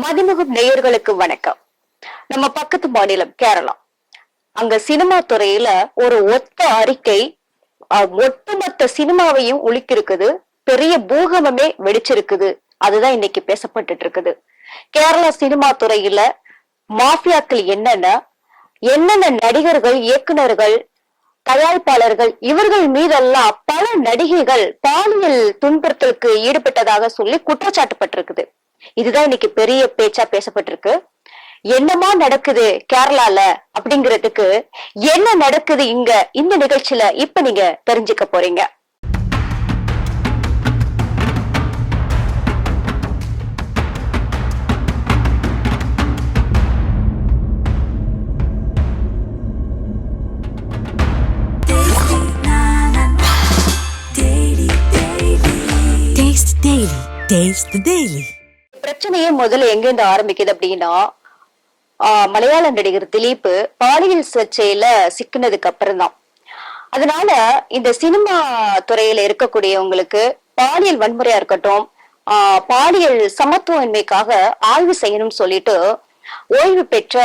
மதிமுகம் நேயர்களுக்கு வணக்கம். நம்ம பக்கத்து மாநிலம் கேரளா. அங்க சினிமா துறையில ஒரு ஒத்த அறிக்கை ஒட்டுமொத்த சினிமாவையும் ஒழிக்கிருக்குது. பெரிய பூகமமே வெடிச்சிருக்குது. அதுதான் இன்னைக்கு பேசப்பட்டுட்டு இருக்குது கேரளா சினிமா துறையில மாஃபியாக்கள் என்னென்ன என்னென்ன நடிகர்கள் இயக்குனர்கள் தயாரிப்பாளர்கள் இவர்கள் மீதெல்லாம் பல நடிகைகள் பாலியல் துன்புறுத்தலுக்கு ஈடுபட்டதாக சொல்லி குற்றச்சாட்டுப்பட்டிருக்குது. இதுதான் இன்னைக்கு பெரிய பேச்சா பேசப்பட்டிருக்கு. என்னமா நடக்குது கேரளால அப்படிங்கிறதுக்கு என்ன நடக்குது இங்க? இந்த நிகழ்ச்சியில இப்ப நீங்க தெரிஞ்சுக்க போறீங்க. Taste Taste the Daily. பிரச்சனையே முதல்ல எங்கிருந்து ஆரம்பிக்குது அப்படின்னா மலையாள நடிகர் திலீப் பாலியல் சர்ச்சையில சிக்கினதுக்கு அப்புறம் தான் அதனால இந்த சினிமா துறையில இருக்கக்கூடியவங்களுக்கு பாலியல் வன்முறையா இருக்கட்டும் பாலியல் சமத்துவமின்மைக்காக ஆய்வு செய்யணும்னு சொல்லிட்டு ஓய்வு பெற்ற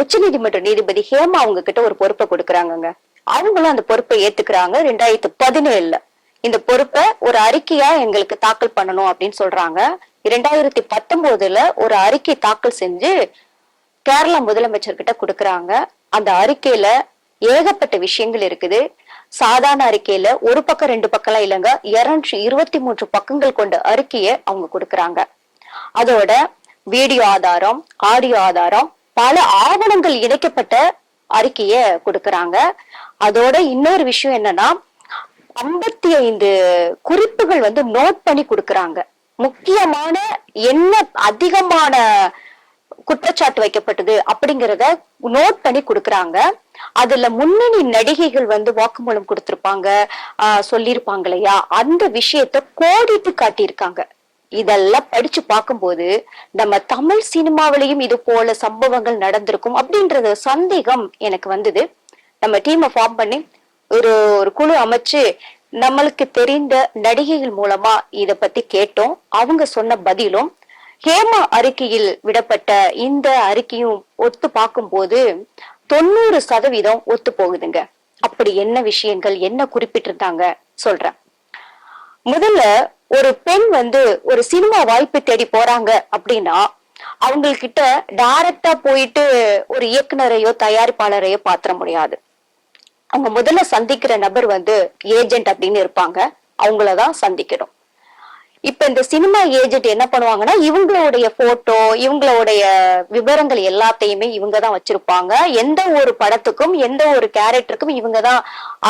உச்சநீதிமன்ற நீதிபதி ஹேமா அவங்க கிட்ட ஒரு பொறுப்பை கொடுக்குறாங்கங்க. அவங்களும் அந்த பொறுப்பை ஏத்துக்கிறாங்க ரெண்டாயிரத்து பதினேழுல. இந்த பொறுப்பை ஒரு அறிக்கையா எங்களுக்கு தாக்கல் பண்ணணும் அப்படின்னு சொல்றாங்க. இரண்டாயிரத்தி பத்தொன்பதுல ஒரு அறிக்கை தாக்கல் செஞ்சு கேரளா முதலமைச்சர் கிட்ட கொடுக்கறாங்க. அந்த அறிக்கையில ஏகப்பட்ட விஷயங்கள் இருக்குது. சாதாரண அறிக்கையில ஒரு பக்கம் ரெண்டு பக்கம்லாம் இல்லைங்க. இருநூற்றி இருபத்தி மூன்று பக்கங்கள் கொண்ட அறிக்கையை அவங்க கொடுக்கறாங்க. அதோட வீடியோ ஆதாரம் ஆடியோ ஆதாரம் பல ஆவணங்கள் இணைக்கப்பட்ட அறிக்கைய கொடுக்கறாங்க. அதோட இன்னொரு விஷயம் என்னன்னா ஐம்பத்தி ஐந்து குறிப்புகள் வந்து நோட் பண்ணி கொடுக்கறாங்க. முக்கியமான என்ன அதிகமான குற்றச்சாட்டு வைக்கப்பட்டது அப்படிங்கறத நோட் பண்ணி கொடுக்கறாங்க. அதுல முன்னணி நடிகைகள் வந்து வாக்குமூலம் கொடுத்திருப்பாங்க. ஆஹ் சொல்லியிருப்பாங்க இல்லையா? அந்த விஷயத்த கோடிட்டு காட்டியிருக்காங்க. இதெல்லாம் படிச்சு பார்க்கும்போது நம்ம தமிழ் சினிமாவிலையும் இது போல சம்பவங்கள் நடந்திருக்கும் அப்படின்றது சந்தேகம் எனக்கு வந்தது. நம்ம டீமை ஃபார்ம் பண்ணி ஒரு ஒரு குழு அமைச்சு நம்மளுக்கு தெரிந்த நடிகைகள் மூலமா இத பத்தி கேட்டோம். அவங்க சொன்ன பதிலும் ஹேமா அறிக்கையில் விடப்பட்ட இந்த அறிக்கையும் ஒத்து பார்க்கும்போது தொண்ணூறு சதவீதம் ஒத்து போகுதுங்க. அப்படி என்ன விஷயங்கள் என்ன குறிப்பிட்டிருந்தாங்க சொல்றேன். முதல்ல ஒரு பெண் வந்து ஒரு சினிமா வாய்ப்பு தேடி போறாங்க அப்படின்னா அவங்கக்கிட்ட டைரக்டா போயிட்டு ஒரு இயக்குனரையோ தயாரிப்பாளரையோ பாத்திர முடியாது. அவங்க முதல்ல சந்திக்கிற நபர் வந்து ஏஜென்ட் அப்படின்னு இருப்பாங்க. அவங்களதான் சந்திக்கணும். இப்ப இந்த சினிமா ஏஜென்ட் என்ன பண்ணுவாங்கன்னா இவங்களுடைய போட்டோ இவங்களுடைய விவரங்கள் எல்லாத்தையுமே இவங்க தான் வச்சிருப்பாங்க. எந்த ஒரு படத்துக்கும் எந்த ஒரு கேரக்டருக்கும் இவங்க தான்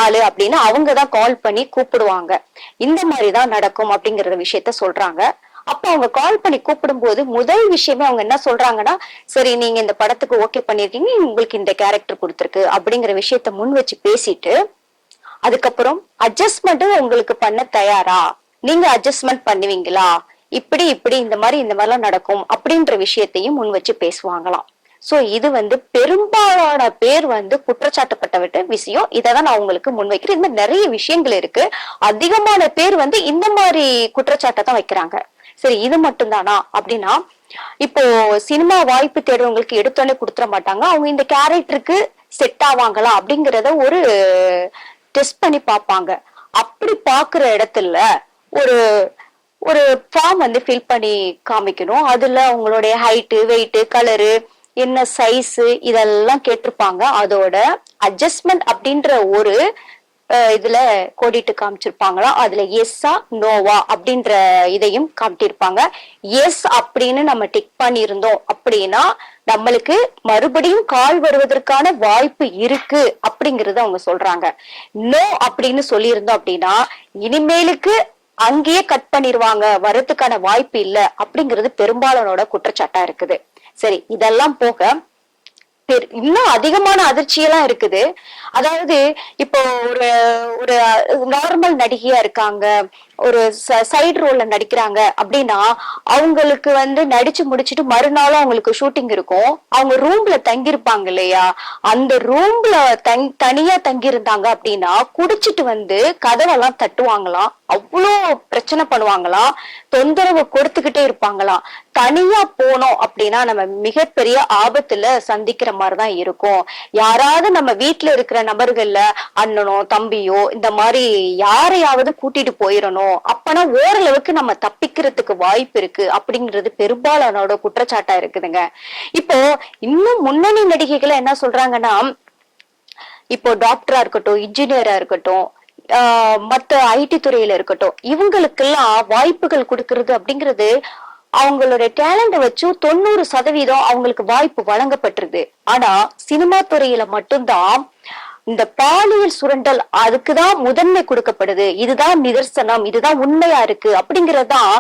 ஆளு அப்படின்னு அவங்க தான் கால் பண்ணி கூப்பிடுவாங்க. இந்த மாதிரி தான் நடக்கும் அப்படிங்கிற விஷயத்த சொல்றாங்க. அப்ப அவங்க கால் பண்ணி கூப்பிடும்போது முதல் விஷயமே அவங்க என்ன சொல்றாங்கன்னா சரி நீங்க இந்த படத்துக்கு ஓகே பண்ணிருக்கீங்க உங்களுக்கு இந்த கேரக்டர் கொடுத்துருக்கு அப்படிங்கிற விஷயத்த முன் வச்சு பேசிட்டு அதுக்கப்புறம் அட்ஜஸ்ட்மெண்ட்டும் உங்களுக்கு பண்ண தயாரா? நீங்க அட்ஜஸ்ட்மெண்ட் பண்ணுவீங்களா? இப்படி இப்படி இந்த மாதிரி இந்த மாதிரிலாம் நடக்கும் அப்படின்ற விஷயத்தையும் முன் வச்சு பேசுவாங்களாம். சோ இது வந்து பெரும்பாலான பேர் வந்து குற்றச்சாட்டப்பட்டவிட்ட விஷயம். இதை தான் நான் உங்களுக்கு முன்வைக்கிறேன் இந்த மாதிரி நிறைய விஷயங்கள் இருக்கு. அதிகமான பேர் வந்து இந்த மாதிரி குற்றச்சாட்டை தான் வைக்கிறாங்க. சரி இது மட்டும்தானா? அப்படின்னா இப்போ சினிமா வாய்ப்பு தேடுறவங்களுக்கு எடுத்தோடனே கொடுத்துட மாட்டாங்க. அவங்க இந்த கேரக்டருக்கு செட் ஆவாங்களா? அப்படிங்கறத ஒரு டெஸ்ட் பண்ணி பார்ப்பாங்க. அப்படி பாக்குற இடத்துல ஒரு ஒரு ஃபார்ம் வந்து ஃபில் பண்ணி காமிக்கணும். அதுல அவங்களுடைய ஹைட்டு வெயிட்டு கலரு என்ன சைஸ் இதெல்லாம் கேட்டிருப்பாங்க. அதோட அட்ஜஸ்ட்மெண்ட் அப்படின்ற ஒரு இதுல கோடிட்டு காமிச்சிருப்பாங்களா? அதுல எஸ்ஸா நோவா அப்படின்ற இதையும் காமிட்டிருப்பாங்க. எஸ் அப்படின்னு நம்ம டிக் பண்ணியிருந்தோம் அப்படின்னா நம்மளுக்கு மறுபடியும் கால் வருவதற்கான வாய்ப்பு இருக்கு அப்படிங்கறத அவங்க சொல்றாங்க. நோ அப்படின்னு சொல்லியிருந்தோம் அப்படின்னா இனிமேலுக்கு அங்கேயே கட் பண்ணிருவாங்க வரதுக்கான வாய்ப்பு இல்ல அப்படிங்கிறது பெரும்பாலானோட குற்றச்சாட்டா இருக்குது. சரி இதெல்லாம் போக இன்னும் அதிகமான அதிர்ச்சியெல்லாம் இருக்குது. அதாவது இப்போ ஒரு ஒரு நார்மல் நடிகையா இருக்காங்க. ஒரு சைடு ரோல்ல நடிக்கிறாங்க அப்படின்னா அவங்களுக்கு வந்து நடிச்சு முடிச்சிட்டு மறுநாளும் அவங்களுக்கு ஷூட்டிங் இருக்கும். அவங்க ரூம்ல தங்கியிருப்பாங்க இல்லையா? அந்த ரூம்ல தங் தனியா தங்கியிருந்தாங்க அப்படின்னா குடிச்சிட்டு வந்து கதவெல்லாம் தட்டுவாங்களாம். அவ்வளோ பிரச்சனை பண்ணுவாங்களாம் தொந்தரவு கொடுத்துக்கிட்டே இருப்பாங்களாம். தனியா போனோம் அப்படின்னா நம்ம மிகப்பெரிய ஆபத்துல சந்திக்கிற மாதிரிதான் இருக்கும். யாராவது நம்ம வீட்டுல இருக்கிற நபர்கள்ல அண்ணனோ தம்பியோ இந்த மாதிரி யாரையாவது கூட்டிட்டு போயிடணும். அப்பனா ஓரளவுக்கு நம்ம தப்பிக்கிறதுக்கு வாய்ப்பு இருக்கு அப்படிங்கிறது பெரும்பாலானோட குற்றச்சாட்டா இருக்குதுங்க. இப்போ இன்னும் முன்னணி நடிகைகள் என்ன சொல்றாங்கன்னா இப்போ டாக்டரா இருக்கட்டும் இன்ஜினியரா இருக்கட்டும் மற்ற மத்த ஐடி துறையில இருக்கட்டும் இவங்களுக்கெல்லாம் வாய்ப்புகள் கொடுக்கறது அப்படிங்கிறது அவங்களுடைய டேலண்ட வச்சு தொண்ணூறு சதவீதம் அவங்களுக்கு வாய்ப்பு வழங்கப்பட்டிருது. ஆனா சினிமா துறையில மட்டும்தான் இந்த பாலியல் சுரண்டல் அதுக்குதான் முதன்மை கொடுக்கப்படுது. இதுதான் நிதர்சனம் இதுதான் உண்மையா இருக்கு அப்படிங்கறதுதான்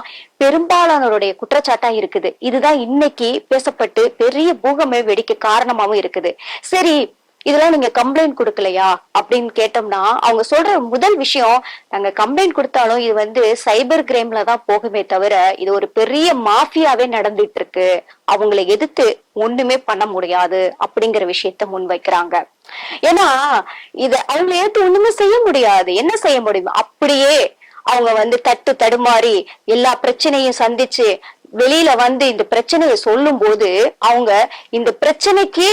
பெரும்பாலானவருடைய குற்றச்சாட்டா இருக்குது. இதுதான் இன்னைக்கு பேசப்பட்டு பெரிய பூகமே வெடிக்க காரணமாவும் இருக்குது. சரி இதெல்லாம் நீங்க கம்ப்ளைண்ட் கொடுக்கலையா? அப்படின்னு கேட்டோம்னா அவங்க சொல்ற முதல் விஷயம் நாங்க கம்ப்ளைண்ட் கொடுத்தாலும் இது வந்து சைபர் கிரைம்ல தான் போகுமே தவிர இது ஒரு பெரிய மாஃபியாவே நடந்துட்டு இருக்கு அவங்களை எதிர்த்து ஒண்ணுமே பண்ண முடியாது அப்படிங்கிற விஷயத்த முன்வைக்கிறாங்க. ஏன்னா இத அவங்களை எதிர்த்து ஒண்ணுமே செய்ய முடியாது. என்ன செய்ய முடியும்? அப்படியே அவங்க வந்து தட்டு தடுமாறி எல்லா பிரச்சனையும் சந்திச்சு வெளியில வந்து இந்த பிரச்சனையை சொல்லும் போது அவங்க இந்த பிரச்சனைக்கு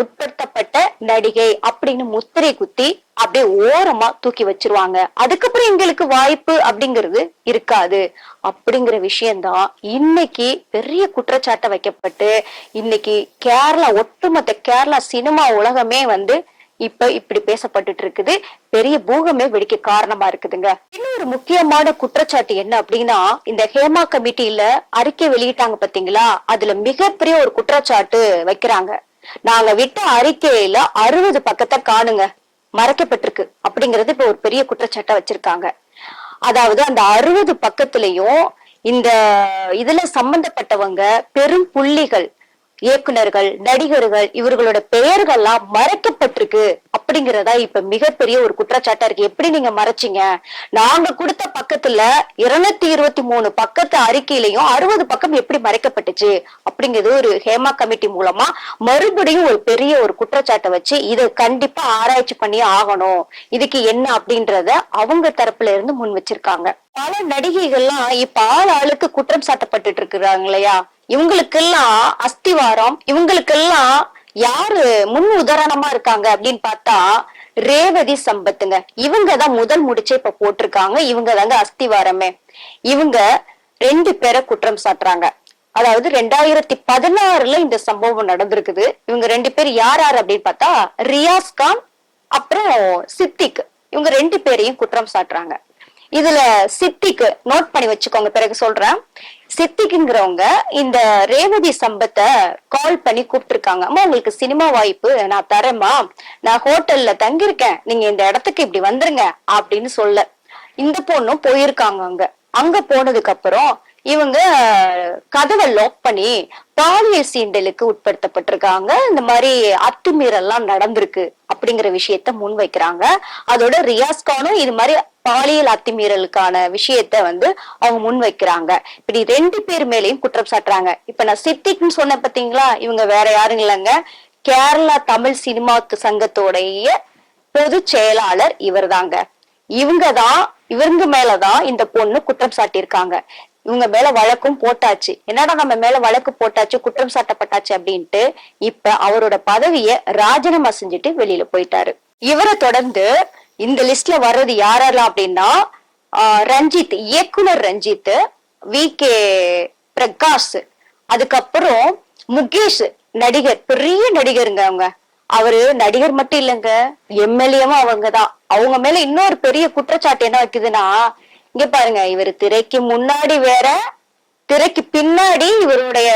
உட்படுத்தப்பட்ட நடிகை அப்படின்னு முத்திரை குத்தி அப்படியே ஓரமா தூக்கி வச்சிருவாங்க. அதுக்கப்புறம் எங்களுக்கு வாய்ப்பு அப்படிங்கிறது இருக்காது. அப்படிங்கிற விஷயம்தான் இன்னைக்கு பெரிய குற்றச்சாட்டை வைக்கப்பட்டு இன்னைக்கு கேரளா ஒட்டுமொத்த கேரளா சினிமா உலகமே வந்து இப்ப இப்படி பேசப்பட்டுட்டு இருக்குது. பெரிய பூகமே வெடிக்க காரணமா இருக்குதுங்க. இன்னொரு முக்கியமான குற்றச்சாட்டு என்ன அப்படின்னா இந்த ஹேமா கமிட்டியில அறிக்கை வெளியிட்டாங்க பாத்தீங்களா? அதுல மிகப்பெரிய ஒரு குற்றச்சாட்டு வைக்கிறாங்க. நாங்க விட்ட அறிக்கையில அறுபது பக்கத்தை காணுங்க. மறைக்கப்பட்டிருக்கு. அப்படிங்கறது இப்ப ஒரு பெரிய குற்றச்சாட்டை வச்சிருக்காங்க. அதாவது அந்த அறுபது பக்கத்திலையும் இந்த இதுல சம்பந்தப்பட்டவங்க பெரும் புள்ளிகள் இயக்குனர்கள் நடிகர்கள் இவர்களோட பெயர்கள்லாம் மறைக்கப்பட்டிருக்கு அப்படிங்கறதா இப்ப மிகப்பெரிய ஒரு குற்றச்சாட்டா இருக்கு. எப்படி நீங்க மறைச்சீங்க? நாங்க கொடுத்த பக்கத்துல இருநூத்தி இருபத்தி மூணு பக்கத்து அறிக்கையிலையும் அறுபது பக்கம் எப்படி மறைக்கப்பட்டுச்சு அப்படிங்கிறது ஒரு ஹேமா கமிட்டி மூலமா மறுபடியும் ஒரு பெரிய ஒரு குற்றச்சாட்டை வச்சு இதை கண்டிப்பா ஆராய்ச்சி பண்ணி ஆகணும். இதுக்கு என்ன அப்படின்றத அவங்க தரப்புல இருந்து முன் வச்சிருக்காங்க. பல நடிகைகள்லாம் இப்ப ஆள் ஆளுக்கு குற்றம் சாட்டப்பட்டுட்டு இருக்கிறாங்க இல்லையா? இவங்களுக்கெல்லாம் அஸ்திவாரம் இவங்களுக்கெல்லாம் யாரு முன் உதாரணமா இருக்காங்க அப்படின்னு பார்த்தா ரேவதி சம்பத்துங்க. இவங்க தான் முதல் முடிச்சே இப்ப போட்டிருக்காங்க. இவங்க தாங்க அஸ்திவாரமே. இவங்க ரெண்டு பேரை குற்றம் சாட்டுறாங்க. அதாவது ரெண்டாயிரத்தி பதினாறுல இந்த சம்பவம் நடந்திருக்குது. இவங்க ரெண்டு பேர் யார் யார் அப்படின்னு பார்த்தா ரியாஸ் கான் அப்புறம் சித்திக். இவங்க ரெண்டு பேரையும் குற்றம் சாட்டுறாங்க. இதுல சித்திக்கு நோட் பண்ணி வச்சுக்கோங்க. பிறகு சொல்றேன். சித்திக்குங்கிறவங்க இந்த ரேவதி சம்பத்தை கால் பண்ணி கூப்பிட்டுருக்காங்க. அம்மா உங்களுக்கு சினிமா வாய்ப்பு நான் தரேம்மா. நான் ஹோட்டல்ல தங்கியிருக்கேன். நீங்க இந்த இடத்துக்கு இப்படி வந்துருங்க அப்படின்னு சொல்ல. இந்த பொண்ணும் போயிருக்காங்க அங்க. அங்க போனதுக்கு அப்புறம் இவங்க கதவை லாக் பண்ணி பாலியல் சீண்டலுக்கு உட்படுத்தப்பட்டிருக்காங்க. இந்த மாதிரி அத்துமீறல்லாம் நடந்திருக்கு அப்படிங்கிற விஷயத்த முன் வைக்கிறாங்க அதோட ரியாஸ் கானும் இது மாதிரி பாலியல் அத்துமீறலுக்கான விஷயத்த வந்து அவங்க முன் வைக்கிறாங்க. இப்படி ரெண்டு பேர் மேலையும் குற்றம் சாட்டுறாங்க. இப்ப நான் சித்திக்னு சொன்ன பாத்தீங்களா? இவங்க வேற யாரும் இல்லைங்க. கேரளா தமிழ் சினிமா சங்கத்தோடைய பொது செயலாளர் இவர்தாங்க. இவங்க தான் இவங்க மேலதான் இந்த பொண்ணு குற்றம் சாட்டியிருக்காங்க. இவங்க மேல வழக்கும் போட்டாச்சு. என்னடா நம்ம மேல வழக்கு போட்டாச்சு குற்றம் சாட்டப்பட்டாச்சு அப்படின்ட்டு இப்ப அவரோட பதவிய ராஜினாமா செஞ்சுட்டு வெளியில போயிட்டாரு. இவரை தொடர்ந்து இந்த லிஸ்ட்ல வர்றது யாரெல்லாம் அப்படின்னா ரஞ்சித் இயக்குனர் ரஞ்சித் வி கே பிரகாஷ் அதுக்கப்புறம் முகேஷ் நடிகர் பெரிய நடிகருங்க அவங்க. அவரு நடிகர் மட்டும் இல்லைங்க எம்எல்ஏவும் அவங்கதான். அவங்க மேல இன்னொரு பெரிய குற்றச்சாட்டு என்ன வைக்குதுன்னா இங்க பாருங்க இவர் திரைக்கு முன்னாடி வேற திரைக்கு பின்னாடி இவருடைய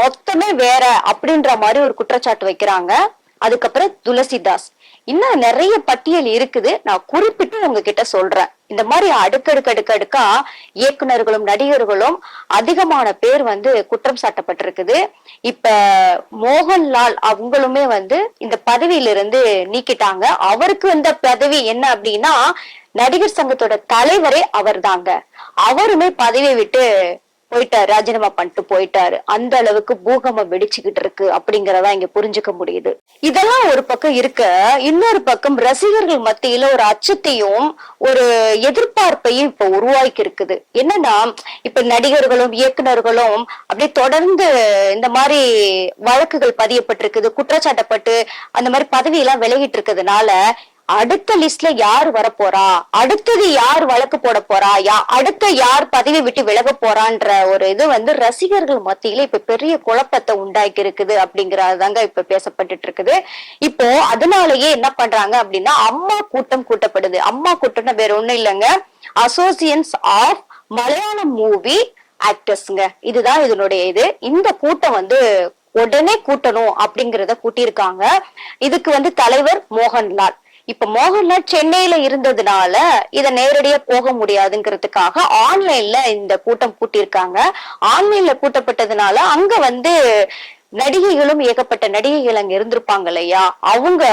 மொத்தமே வேற அப்படின்ற மாதிரி ஒரு குற்றச்சாட்டு வைக்கிறாங்க. அதுக்கப்புறம் துளசிதாஸ். இன்னும் நிறைய பட்டியல் இருக்குது. நான் குறிப்பிட்டு உங்ககிட்ட சொல்றேன். இந்த மாதிரி அடுக்கடுக்கு அடுக்கடுக்கா இயக்குனர்களும் நடிகர்களும் அதிகமான பேர் வந்து குற்றம் சாட்டப்பட்டிருக்குது. இப்ப மோகன்லால் அவங்களுமே வந்து இந்த பதவியிலிருந்து நீக்கிட்டாங்க. அவருக்கு வந்த பதவி என்ன அப்படின்னா நடிகர் சங்கத்தோட தலைவரே அவர்தாங்க. அவருமே பதவியை விட்டு போயிட்டாரு ராஜினாமா பண்ணிட்டு போயிட்டாரு. அந்த அளவுக்கு பூகம்பம் வெடிச்சுக்கிட்டு இருக்கு அப்படிங்கறதா இங்க புரிஞ்சுக்க முடியுது. இதெல்லாம் ஒரு பக்கம் இருக்க இன்னொரு பக்கம் ரசிகர்கள் மத்தியில ஒரு அச்சத்தையும் ஒரு எதிர்பார்ப்பையும் இப்ப உருவாக்கி இருக்குது என்னன்னா இப்ப நடிகர்களும் இயக்குனர்களும் அப்படியே தொடர்ந்து இந்த மாதிரி வழக்குகள் பதியப்பட்டிருக்குது குற்றச்சாட்டப்பட்டு அந்த மாதிரி பதவியெல்லாம் விலகிட்டு இருக்கிறதுனால அடுத்த லிஸ்ட்ல யார் வரப்போறா? அடுத்தது யார் வழக்கு போட போறா? யா அடுத்த யார் பதவி விட்டு விலக போறான்ற ஒரு இது வந்து ரசிகர்கள் மத்தியில இப்ப பெரிய குழப்பத்தை உண்டாக்கி இருக்குது அப்படிங்கறதாங்க இப்ப பேசப்பட்டுட்டு இருக்குது இப்போ அதனாலயே என்ன பண்றாங்க அப்படின்னா அம்மா கூட்டம் கூட்டப்படுது. அம்மா கூட்டம்னா வேற ஒண்ணும் இல்லைங்க. அசோசியன்ஸ் ஆஃப் மலையாளம் மூவி ஆக்டர்ஸ்ங்க இதுதான் இதனுடைய இது. இந்த கூட்டம் வந்து உடனே கூட்டணும் அப்படிங்கறத கூட்டியிருக்காங்க. இதுக்கு வந்து தலைவர் மோகன்லால். இப்ப மோகன்லால் சென்னையில இருந்ததுனால இத நேரடியா போக முடியாதுங்கிறதுக்காக ஆன்லைன்ல இந்த கூட்டம் கூட்டியிருக்காங்க ஆன்லைன்ல கூட்டப்பட்டதுனால அங்க வந்து நடிகைகளும் ஏகப்பட்ட நடிகைகள் அங்க இருந்திருப்பாங்க இல்லையா? அவங்க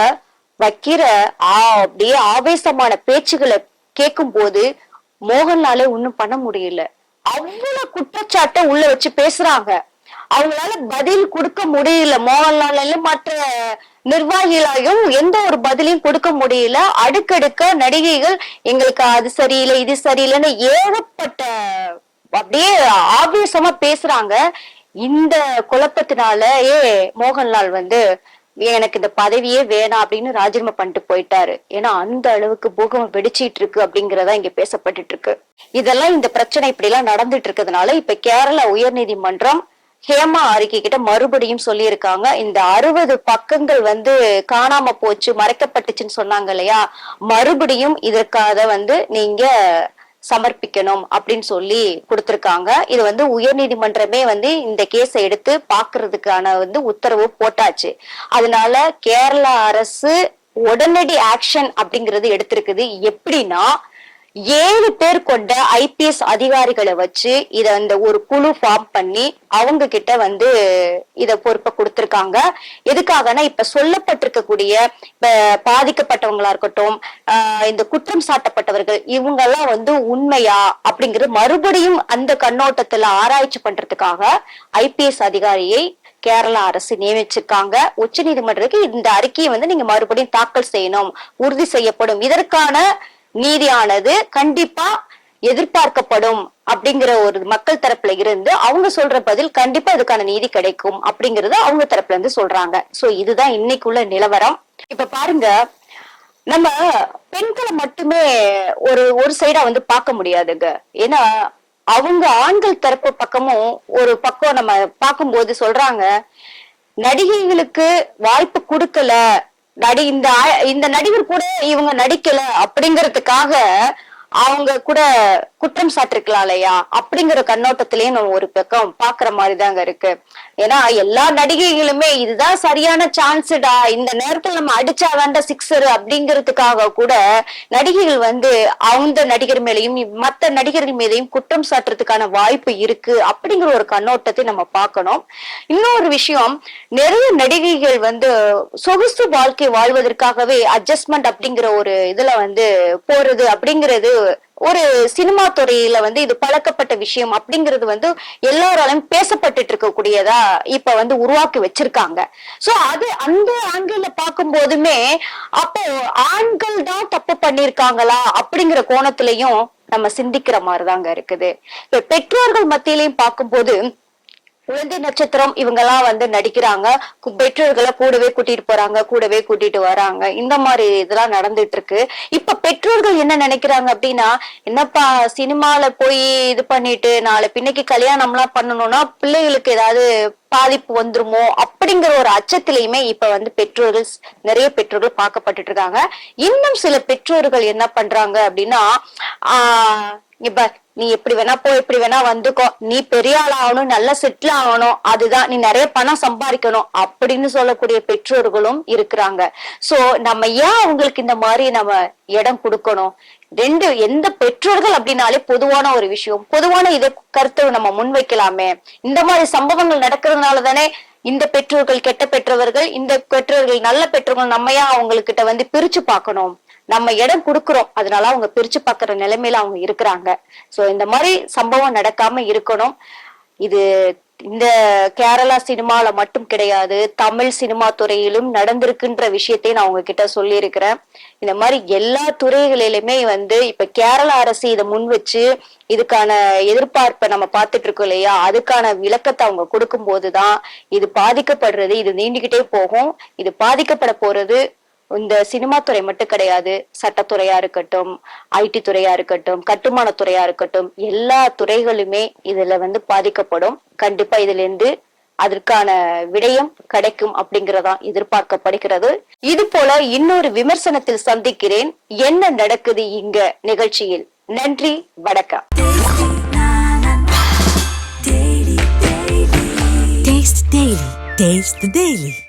வைக்கிற ஆ அப்படியே ஆவேசமான பேச்சுகளை கேட்கும் போது மோகன்லாலே ஒண்ணும் பண்ண முடியல. அவ்வளவு குற்றச்சாட்டை உள்ள வச்சு பேசுறாங்க. அவங்களால பதில் கொடுக்க முடியல மோகன்லால மற்ற நிர்வாகிகளாயும் எந்த ஒரு பதிலையும் கொடுக்க முடியல. அடுக்கடுக்க நடிகைகள் எங்களுக்கு அது சரியில்லை இது சரியில்லைன்னு ஏகப்பட்ட அப்படியே ஆவேசமா பேசுறாங்க. இந்த குழப்பத்தினாலயே மோகன்லால் வந்து எனக்கு இந்த பதவியே வேணாம் அப்படின்னு ராஜினாமா பண்ணிட்டு போயிட்டாரு. ஏன்னா அந்த அளவுக்கு பூகம்பம் வெடிச்சிட்டு இருக்கு அப்படிங்கறதா இங்க பேசப்பட்டுட்டு இருக்கு. இதெல்லாம் இந்த பிரச்சனை இப்படி எல்லாம் நடந்துட்டு இருக்கிறதுனால இப்ப கேரளா உயர்நீதிமன்றம் ஹேமா அறிக்கை கிட்ட மறுபடியும் சொல்லியிருக்காங்க. இந்த அறுபது பக்கங்கள் வந்து காணாம போச்சு மறைக்கப்பட்டுச்சுன்னு சொன்னாங்க இல்லையா? மறுபடியும் இதற்காக வந்து நீங்க சமர்ப்பிக்கணும் அப்படின்னு சொல்லி கொடுத்திருக்காங்க. இது வந்து உயர்நீதிமன்றமே வந்து இந்த கேஸை எடுத்து பாக்குறதுக்கான வந்து உத்தரவு போட்டாச்சு. அதனால கேரளா அரசு உடனடி ஆக்ஷன் அப்படிங்கறது எடுத்திருக்குது. எப்படின்னா ஏழு பேர் கொண்ட ஐபிஎஸ் அதிகாரிகளை வச்சு இத அந்த ஒரு குழு ஃபார்ம் பண்ணி அவங்க கிட்ட வந்து இத பொறுப்பை கொடுத்திருக்காங்க. எதுக்காகனா இப்ப சொல்லப்பட்டிருக்கக்கூடிய பாதிக்கப்பட்டவங்களா இருக்கட்டும் இந்த குற்றம் சாட்டப்பட்டவர்கள் இவங்க எல்லாம் வந்து உண்மையா அப்படிங்கிறது மறுபடியும் அந்த கண்ணோட்டத்துல ஆராய்ச்சி பண்றதுக்காக ஐபிஎஸ் அதிகாரியை கேரளா அரசு நியமிச்சிருக்காங்க. உச்ச நீதிமன்றத்துக்கு இந்த அறிக்கையை வந்து நீங்க மறுபடியும் தாக்கல் செய்யணும் உறுதி செய்யப்படும். இதற்கான நீதியானது கண்டிப்பா எதிர்பார்க்கப்படும் அப்படிங்கிற ஒரு மக்கள் தரப்புல இருந்து அவங்க சொல்ற பதில் கண்டிப்பா அதுக்கான நீதி கிடைக்கும் அப்படிங்கறத அவங்க தரப்புல இருந்து சொல்றாங்க. சோ இதுதான் இன்னைக்குள்ள நிலவரம். இப்ப பாருங்க நம்ம பெண்களை மட்டுமே ஒரு ஒரு சைடா வந்து பார்க்க முடியாதுங்க. ஏன்னா அவங்க ஆண்கள் தரப்பு பக்கமும் ஒரு பக்கம் நம்ம பார்க்கும்போது சொல்றாங்க நடிகைகளுக்கு வாய்ப்பு கொடுக்கல நடி இந்த இந்த நடிகர் கூட இவங்க நடிக்கல அப்படிங்கறதுக்காக அவங்க கூட குற்றம் சாட்டிருக்கலாம் இல்லையா? அப்படிங்கிற கண்ணோட்டத்திலயும் நம்ம ஒரு பக்கம் பாக்குற மாதிரி தாங்க இருக்கு. ஏன்னா எல்லா நடிகைகளுமே இதுதான் சரியான சான்ஸ்டா இந்த நேரத்துல நம்ம அடிச்சாதான்டா சிக்ஸர் அப்படிங்கிறதுக்காக கூட நடிகைகள் வந்து அந்த நடிகர் மேலையும் மற்ற நடிகர்கள் மீதையும் குற்றம் சாட்டுறதுக்கான வாய்ப்பு இருக்கு அப்படிங்கிற ஒரு கண்ணோட்டத்தை நம்ம பார்க்கணும். இன்னொரு விஷயம் நிறைய நடிகைகள் வந்து சொகுசு வாழ்க்கை வாழ்வதற்காகவே அட்ஜஸ்ட்மெண்ட் அப்படிங்கிற ஒரு இதுல வந்து போறது அப்படிங்கிறது ஒரு சினிமா துறையில வந்து இது பழக்கப்பட்ட விஷயம் அப்படிங்கிறது வந்து எல்லாராலும் பேசப்பட்டுட்டு இருக்கக்கூடியதா இப்ப வந்து உருவாக்கி வச்சிருக்காங்க. சோ அது அந்த ஆண்கள்ல பார்க்கும் போதுமே அப்போ ஆண்கள் தான் தப்பு பண்ணிருக்காங்களா அப்படிங்கிற கோணத்திலையும் நம்ம சிந்திக்கிற மாதிரிதாங்க இருக்குது. இப்ப பெற்றோர்கள் மத்தியிலையும் பார்க்கும்போது குழந்தை நட்சத்திரம் இவங்கெல்லாம் வந்து நடிக்கிறாங்க. பெற்றோர்களை கூடவே கூட்டிட்டு போறாங்க கூடவே கூட்டிட்டு வராங்க. இந்த மாதிரி இதெல்லாம் நடந்துட்டு இருக்கு. இப்ப பெற்றோர்கள் என்ன நினைக்கிறாங்க அப்படின்னா என்னப்பா சினிமால போய் இது பண்ணிட்டு நாளை பின்னைக்கு கல்யாணம்லாம் பண்ணணும்னா பிள்ளைகளுக்கு ஏதாவது பாதிப்பு வந்துருமோ? அப்படிங்கிற ஒரு அச்சத்திலையுமே இப்ப வந்து பெற்றோர்கள் நிறைய பெற்றோர்கள் பார்க்கப்பட்டுட்டு இருக்காங்க. இன்னும் சில பெற்றோர்கள் என்ன பண்றாங்க அப்படின்னா இப்ப நீ எப்படி வேணா போ எப்படி வேணா வந்துக்கோ. நீ பெரிய ஆள் ஆகணும் நல்லா செட்டில் ஆகணும். அதுதான் நீ நிறைய பணம் சம்பாதிக்கணும் அப்படின்னு சொல்லக்கூடிய பெற்றோர்களும் இருக்கிறாங்க. சோ நம்ம ஏன் அவங்களுக்கு இந்த மாதிரி நம்ம இடம் கொடுக்கணும்? ரெண்டு எந்த பெற்றோர்கள் அப்படின்னாலே பொதுவான ஒரு விஷயம். பொதுவான இதை கருத்தை நம்ம முன்வைக்கலாமே. இந்த மாதிரி சம்பவங்கள் நடக்கிறதுனால தானே இந்த பெற்றோர்கள் கெட்ட பெற்றவர்கள் இந்த பெற்றோர்கள் நல்ல பெற்றோர்கள் நம்ம ஏன் அவங்கக்கிட்ட வந்து பிரிச்சு பார்க்கணும்? நம்ம இடம் கொடுக்குறோம். அதனால அவங்க பிரிச்சு பார்க்குற நிலைமையில அவங்க இருக்கிறாங்க. சோ இந்த மாதிரி சம்பவம் நடக்காம இருக்கணும். இது இந்த கேரளா சினிமால மட்டும் கிடையாது தமிழ் சினிமா துறையிலும் நடந்திருக்குன்ற விஷயத்தை நான் உங்ககிட்ட சொல்லியிருக்கிறேன். இந்த மாதிரி எல்லா துறைகளிலுமே வந்து இப்ப கேரளா அரசு இதை முன் வச்சு இதுக்கான எதிர்பார்ப்பை நம்ம பார்த்துட்டு இருக்கோம் இல்லையா? அதுக்கான விளக்கத்தை அவங்க கொடுக்கும் போதுதான் இது பாதிக்கப்படுறது இது நீண்டுகிட்டே போகும். இது பாதிக்கப்பட போறது இந்த சினிமா துறை மட்டும் கிடையாது. சட்டத்துறையா இருக்கட்டும் ஐடி துறையா இருக்கட்டும் கட்டுமான துறையா இருக்கட்டும் எல்லா துறைகளுமே இதுல வந்து பாதிக்கப்படும். கண்டிப்பா இதுல இருந்து அதற்கான விடயம் கிடைக்கும் அப்படிங்கறதா எதிர்பார்க்கப்படுகிறது. இது போல இன்னொரு விமர்சனத்தில் சந்திக்கிறேன். என்ன நடக்குது இங்க நிகழ்ச்சியில்? நன்றி வணக்கம். Taste the Daily. Taste the Daily.